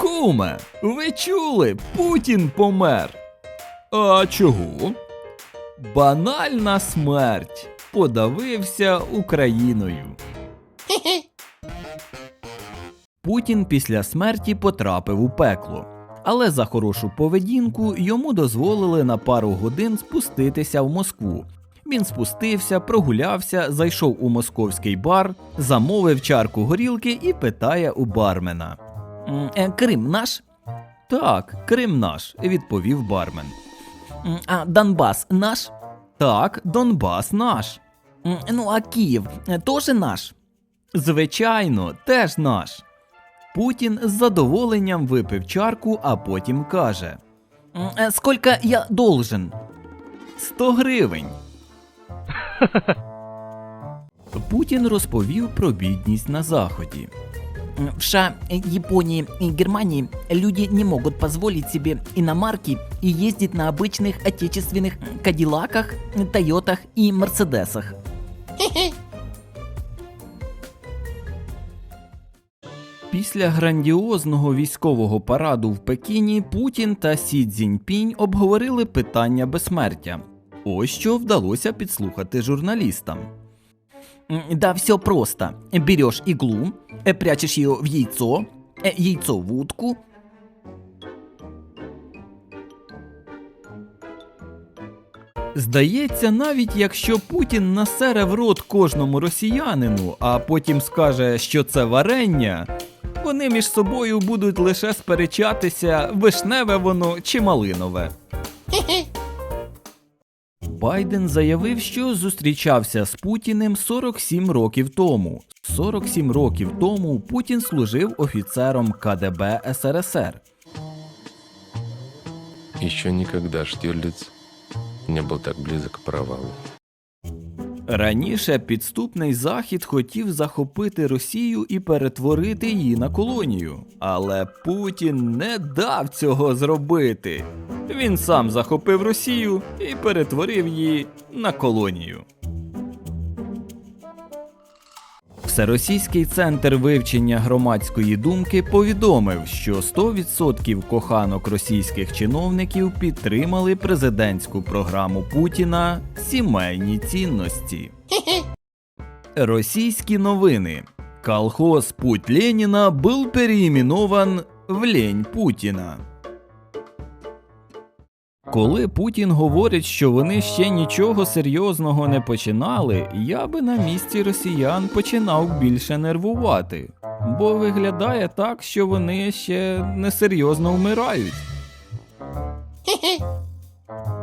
Куме, ви чули, Путін помер. А чого? Банальна смерть. Подавився Україною. Путін після смерті потрапив у пекло. Але за хорошу поведінку йому дозволили на пару годин спуститися в Москву. Він спустився, прогулявся, зайшов у московський бар, замовив чарку горілки і питає у бармена: «М, е, Крим наш? Так, Крим наш, відповів бармен. А Донбас наш? Так, Донбас наш. Ну, а Київ е, теж наш? Звичайно, теж наш. Путін з задоволенням випив чарку, а потім каже: «М, е, Скільки я должен? Сто гривень. Путін розповів про бідність на заході В США, Японии и Германии люди не могут позволить себе иномарки и ездить на обычных отечественных Кадиллаках, Тойотах и Мерседесах. Після грандіозного військового параду в Пекіні Путін та Сі Цзіньпінь обговорили питання безсмертя. Ось що вдалося підслухати журналістам. М, Да все просто. Берешь иглу, э, прячешь ее в яйцо, э, яйцо в утку, Здається, навіть якщо Путін насере в рот кожному росіянину, а потім скаже, що це варення, вони між собою будуть лише сперечатися, вишневе воно чи малинове. Байден заявив, що зустрічався з Путіним 47 років тому. 47 років тому Путін служив офіцером КДБ СРСР. Еще никогда Штирлиц не был так близок к провалу. Раніше підступний захід хотів захопити Росію і перетворити її на колонію, але Путін не дав цього зробити. Він сам захопив Росію і перетворив її на колонію. Всеросійський центр вивчення громадської думки повідомив, що 100% коханок російських чиновників підтримали президентську програму Путіна Сімейні цінності. Російські новини. Колхоз Путь Ленина был переименован в Лень Путіна. Коли Путін говорить, що вони ще нічого серйозного не починали, я би на місці росіян починав більше нервувати, бо виглядає так, що вони ще несерйозно вмирають.